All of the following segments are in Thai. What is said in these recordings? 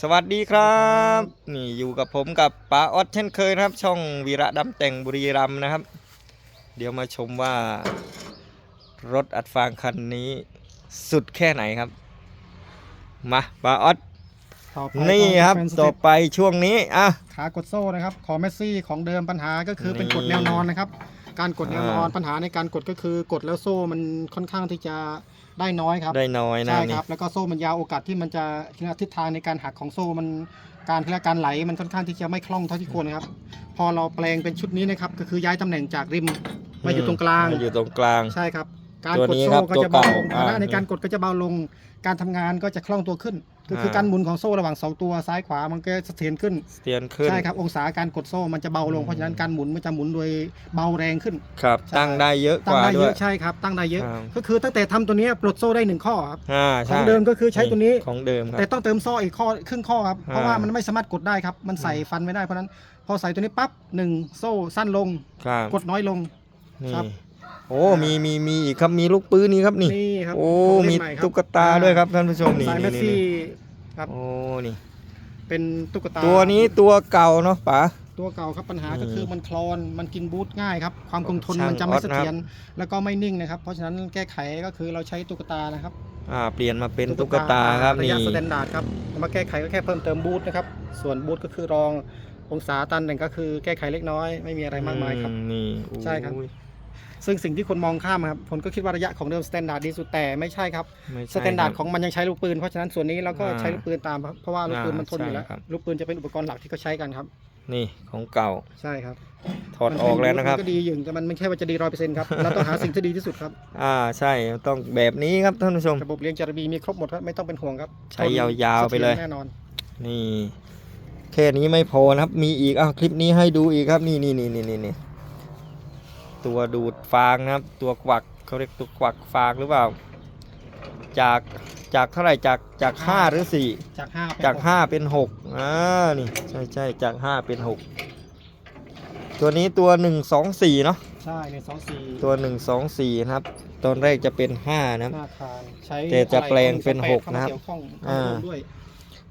สวัสดีครับ นี่อยู่กับผมกับป๋าออดเช่นเคยนะครับ ช่องวีระดำแต่งบุรีรัมย์นะครับ เดี๋ยวมาชมว่ารถอัดฟางคันนี้สุดแค่ไหนครับ มาป๋าออดต่อไปนี่ครับก็เป็นสต่อเต็ปไปช่วงนี้อะขากดโซ่นะครับ ของเมสซี่ของเดิมปัญหาก็คือเป็นนี่กดแนวนอนนะครับ การกดแนวนอนอ่าปัญหาในการกดก็คือกดแล้วโซ่มันค่อนข้างที่จะ ได้น้อยครับได้น้อยนะใช่นี่ครับแล้วก็โซ่มันยาวโอกาสที่มันจะทิศทางในการหักของโซ่มันการที่การไหลมันค่อนข้างที่จะไม่คล่องเท่าที่ควรนะครับ พอเราแปลงเป็นชุดนี้นะครับก็คือย้ายตำแหน่งจากริมมาอยู่ตรงกลางมาอยู่ตรงกลางใช่ครับ การตัวกดนี้โซ่ครับก็ตัวจะเบาเก่าลงภาระอ่าในการกดก็จะเบาลง การทำงานก็จะคล่องตัวขึ้น ก็คืออาการหมุนของโซ่ระหว่างสองตัวซ้ายขวามันก็เสถียรขึ้นเตียนขึ้นใช่ครับองศาการกดโซ่มันจะเบาลงอืมเพราะฉะนั้นการหมุนมันจะหมุนโดยเบาแรงขึ้นครับใช่ตั้งได้เยอะกตั้งว่าได้ด้เยวยอะใช่ครับตั้งได้เยอะครับก็คือตั้งแต่ทำตัวเนี้ยปลดโซ่ได้หนึ่งข้อครับอ่าขใช่องเดิมก็คือใช้ตัวนี้ของเดิมครับแต่ต้องเติมโซ่อีกข้อครึ่งข้อครับเพราะว่าอ่ามัมันไม่สามารถกดได้ครับมันใส่ฟันไม่ได้เพราะฉะนั้นพอใส่ตัวนี้ปั๊บหนึ่งโซ่สั้นลงครับกดน้อยลงนี่ครับ โอ้มีมีมีอีกครับมีลูกปืนนี่ครับนี่นี่ครับโอ้ของเล่มีนใหครับตุ๊กตาด้วยครับท่านผู้ชมนี่สายเมนี่สนี่ซี่นี่ครับ โอ้นี่ เป็นตุ๊กตาตัวนี้ตัวเก่าเนาะป๋า ตัวเก่าครับปัญหาอืมก็คือมันคลอนมันกินบูทง่ายครับ ความคงทนช่างมันจะไม่ออสเสนะครับถียรแล้วก็ไม่นิ่งนะครับ เพราะฉะนั้นแก้ไขก็คือเราใช้ตุ๊กตานะครับอ่าเปลี่ยนมาเป็นตุ๊กตาครับระนี่ยะสแตนดาร์ดครับมาแก้ไขก็แค่เพิ่มเติมบูทนะครับส่วนบูทก็คือรององศาตันหนึ่งก็คือแก้ไขเล็กน้อยไม่มีอะไรมากมายครับ อืนี่โอ้ยใช่ครับ ซึ่งสิ่งที่คนมองข้ามครับผมก็คิดว่าระยะของเดิมสแตนดาร์ดดีสุดแต่ไม่ใช่ครับไม่สใช่แตนดาร์ดคของมันยังใช้ลูกปืนเพราะฉะนั้นส่วนนี้เราก็อ่าใช้ลูกปืนตามครับเพราะว่าลูกปืนมันทนอยู่แล้วใช่ครับ ลูกปืนจะเป็นอุปกรณ์หลักที่เขาใช้กันครับ นี่ของเก่าใช่ครับถอดออกแล้วนะครับ มันก็ดีอยู่แต่มันไม่ใช่ว่าจะดีร้อยเปอร์เซ็นต์ครับเราต้องหาสิ่งที่ดีที่สุดครับอ่าใช่ต้องแบบนี้ครับท่านผู้ชม ระบบเลี้ยงจารบีมีครบหมดครับไม่ต้องเป็นห่วงครับใช้ยาวๆไปเลยแน่นอน นี่แค่นี้ไม่พอนะครับ มีอีกอะคลิปนี้ให้ดูอีกครับ นี่นี่นี่นี่นี่นี่ ตัวดูดฟางนะครับ ตัวกวักเขาเรียกตัวกวักฟางหรือเปล่า จากจากเท่าไหร่จากจากห้าหรือสี่จากห้าเป็นจากหห้าเป็นหกอ่านี่ใช่ใช่จากห้าเป็นหกตัวนี้ตัวหนึ่งสองสี่เนาะใช่หนึ่งสองสี่ตัวหนึ่งสองสี่นะครับ ตอนแรกจะเป็นห้านะครับหน้าคานใช้แต่จะแปลงเป็นอะไรหกเข้ามานะครับเกี่ยวข้องอ่าเข้ามาร่วมด้วย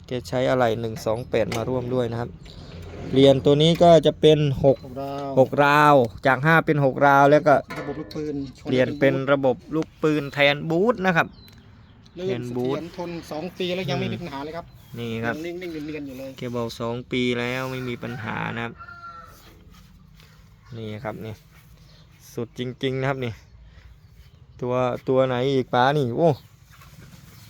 แกใช้อะไรหนึ่งสองแปดมาร่วมด้วยนะครับ เหรียญตัวนี้ก็จะเป็นหกของเราหกราว จากห้าเป็นหกราว แล้วก็ระบบลูกปืนชเปลี่ยนเป็นระบบลูกปืนแทนบูทนะครับลื่เปลี่ยนนเสบูทถียรทนสองปีแล้วยังไม่อืมมีปัญหาเลยครับนี่ครับ ยังนิ่งๆเนียนๆอยู่เลยแกบอกสองปีแล้วไม่มีปัญหานะครับ นี่ครับนี่สุดจริง ๆ นะครับนี่ ตัวตัวไหนอีกป้านี่โอ้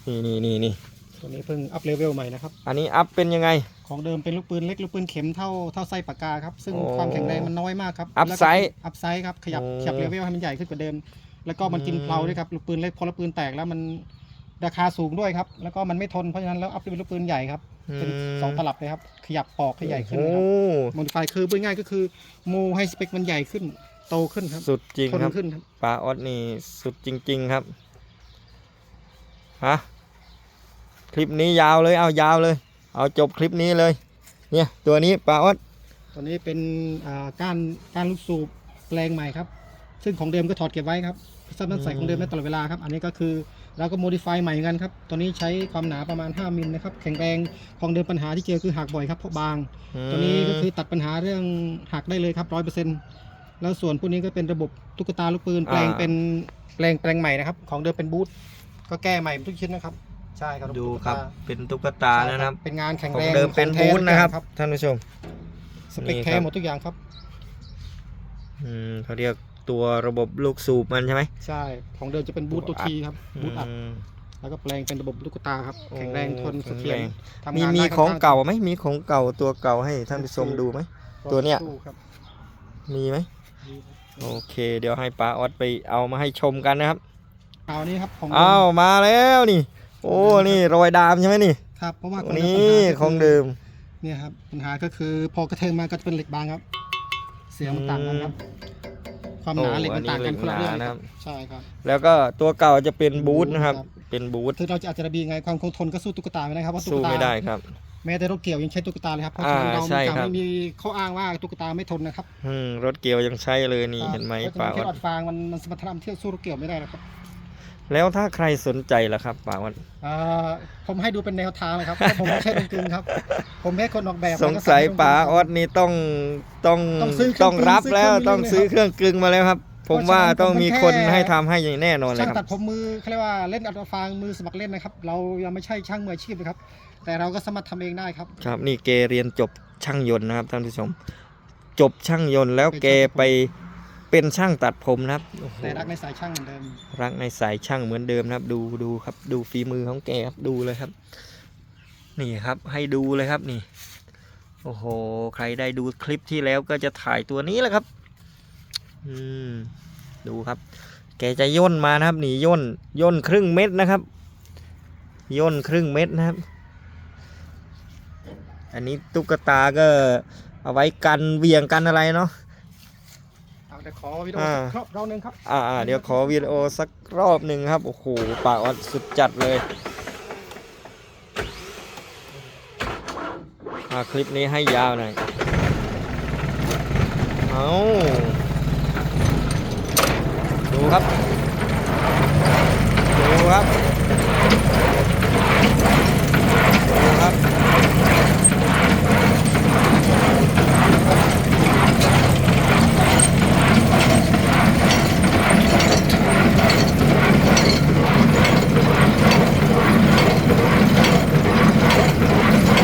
นี่นี่นี่นี่ตัวนี้เพิ่งอัพเลเวลใหม่นะครับอันนี้อัพเป็นยังไง ของเดิมเป็นลูกปืนเล็กลูกปืนเข็มเท่าเท่าไส้ปากกาครับ ซึ่งโอ้ความแข็งแรงมันน้อยมากครับอัพไซส์อัพไซส์ครับขยับโอ้ขยับเลเวลให้มันใหญ่ขึ้นกว่าเดิม แล้วก็มันกินอืม เพลาด้วยครับลูกปืนเล็กพอลูกปืนแตกแล้วมันราคาสูงด้วยครับ แล้วก็มันไม่ทนเพราะฉะนั้นแล้วอัพเป็นลูกปืนใหญ่ครับเป็นสองตลับเลยครับขยับปอกให้ใหญ่ขึ้นโอ้นะครับโมดิฟายคือพูดง่ายๆก็คือโมให้สเปคมันใหญ่ขึ้นโตขึ้นครับสุดจริงทนครับ ขึ้นครับ ปลาออดนี่สุดจริง ๆ ครับ ฮะ คลิปนี้ยาวเลย เอายาวเลย เอาจบคลิปนี้เลย เนี่ยตัวนี้ปลาออดตัวนี้เป็นอ่าก้านก้านลูกสูบแปลงใหม่ครับ ซึ่งของเดิมก็ถอดเก็บไว้ครับสามารถใส่ของเดิมได้ตลอดเวลาครับ อันนี้ก็คือเราก็โมดิฟายใหม่เหมือนกันครับ ตัวนี้ใช้ความหนาประมาณ 5มิลนะครับ แข็งแรงของเดิมปัญหาที่เจอคือหักบ่อยครับเพราะบาง ตัวนี้ก็คือตัดปัญหาเรื่องหักได้เลยครับร้อยเปอร์เซ็นต์แล้วส่วนพวกนี้ก็เป็นระบบตุ๊กตาลูกปืนแปลงเป็นแปลงแปลงใหม่นะครับ ของเดิมเป็นบูทก็แก้ใหม่ทุกชิ้นนะครับ ใช่ครับดูตุ๊กครับตาเป็นตุ๊กตาแล้วนะครับ เป็นงานแข็งขอแรงงเดิมเป็นของแท้บูทนะครับทุกอย่างท่านผู้ชม สเปคนี่แท้ครับหมดทุกอย่างครับ อืมเขาเรียกตัวระบบลูกสูบมันใช่ไหมใช่ ของเดิมจะเป็นบูทตัวทีครับ บูทอัดอืมแล้วก็แปลงเป็นระบบลูกตาครับโอ้แข็งแรงทนเสถียรแข็งแรงทำมีงานมีได้ของค่นข้เก่าไหมมีของเก่าตัวเก่าให้ท่านผู้ชมดูไหม ตัวเนี้ยสู้ครับมีไหมดีครับโอเค เดี๋ยวให้ป้าออดไปเอามาให้ชมกันนะครับเอานี้ครับของอ้าวมาแล้วนี่ โอ้นี่รอยดามใช่ไหมนี่ครับเพราะว่าของนี่เดิมปัญหาก็ของเดิมเนี่ยครับปัญหาก็คือพอกระเทิงมาก็จะเป็นเหล็กบางครับ เสียงมันต่างกันครับ ความหนาโอ้เหล็กมันต่างกันอันนี้คนละเรื่องเหล็กหนาคนะครัรับบใช่ครับ แล้วก็ตัวเก่าจะเป็นบูทนะครับครับ เป็นบูทคือเราจะอาจจะระบีไงความคงทนก็สู้ตุ๊กตาไม่ได้ครับเพราะตุ๊สู้กตาไม่ได้ครับแม้แต่รถเกี่ยวยังใช้ตุ๊กตาเลยครับเพราะฉะนั้นอ่าเราใช่จะครับไม่มีข้ออ้างว่าตุ๊กตาไม่ทนนะครับอืมรถเกียวยังใช้เลยนี่เห็นไหมเพราะฉะป้านั้นอแค่ออดดฟางมันมันสมรรถนะเทียบสู้รถเกี่ยวไม่ได้นะครับ แล้วถ้าใครสนใจล่ะครับป๋าวัดอ่าผมให้ดูเป็นแนวทางนะครับเพราะผมไม่ใช่ดนตรีครับ ผมแค่คนออกแบบสงสัยป๋าออสนี่ต้องต้องต้องซื้อเครื่องต้องรับซื้อแล้วเครื่องต้องซื้อเครื่องกลึงมาแล้วครับ ผมว่าต้องมีคนให้ทำให้อย่างแน่นอนเลยช่างคตัรัดบผมมือเขาเรียกว่าเล่นอัลฟางมือสมัครเล่นนะครับ เรายังไม่ใช่ช่างมืออาชีพนะครับ แต่เราก็สามารถทำเองได้ครับ ครับนี่เกเรียนจบช่างยนต์นะครับท่านผู้ชม จบช่างยนต์แล้วแกไป เป็นช่างตัดผมนะครับโอ้โหแต่รักในสายช่างเหมือนเดิม รักในสายช่างเหมือนเดิมนะครับ ดูดูครับ ดูฝีมือของแกครับดูเลยครับ นี่ครับให้ดูเลยครับนี่ โอ้โห ใครได้ดูคลิปที่แล้วก็จะถ่ายตัวนี้แหละครับ อืม ดูครับ แกจะย่นมานะครับนี่ย่นย่นครึ่งเม็ดนะครับ ย่นครึ่งเม็ดนะครับ อันนี้ตุ๊กตาก็เอาไว้กันเหวียงกันอะไรเนาะเอา แต่ขอวิดีโออ่าสักครอบเราหนึ่งครับอ่าอ่าเดี๋ยวขอวิดีโอสักรอบหนึ่งครับ โอ้โหป่าออดสุดจัดเลย อ่าคลิปนี้ให้ยาวหน่อย เอาดูครับ ดูครับ ดูครับ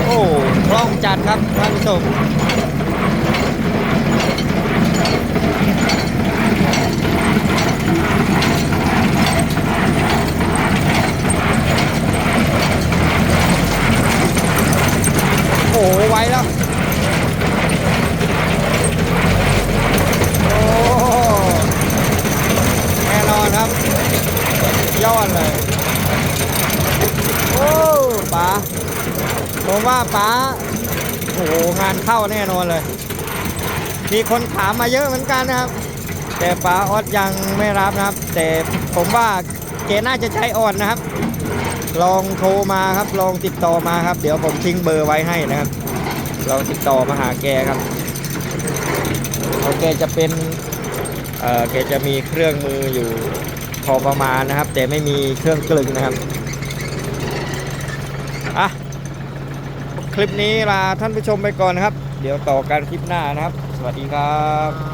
โอ้คล่องจัดครับท่านผู้ชม โอ้ไวแล้ว โอ้แน่นอนครับ ยอ ดเลย โอ้ป๋าผมว่าป๋าโอ้โหงานเข้าแน่นอนเลย มีคนถามมาเยอะเหมือนกันนะครับ แต่ป๋าออดยังไม่รับนะครับ แต่ผมว่าเกน่าจะใจอ่อนนะครับ ลองโทรมาครับ ลองติดต่อมาครับ เดี๋ยวผมทิ้งเบอร์ไว้ให้นะครับ ลองติดต่อมาหาแกครับโอเคจะเป็น เอ่อแกจะมีเครื่องมืออยู่ พอประมาณนะครับ แต่ไม่มีเครื่องกลึงนะครับอะคลิปนี้ลาท่านผู้ชมไปก่อนนะครับ เดี๋ยวต่อกันคลิปหน้านะครับ สวัสดีครับ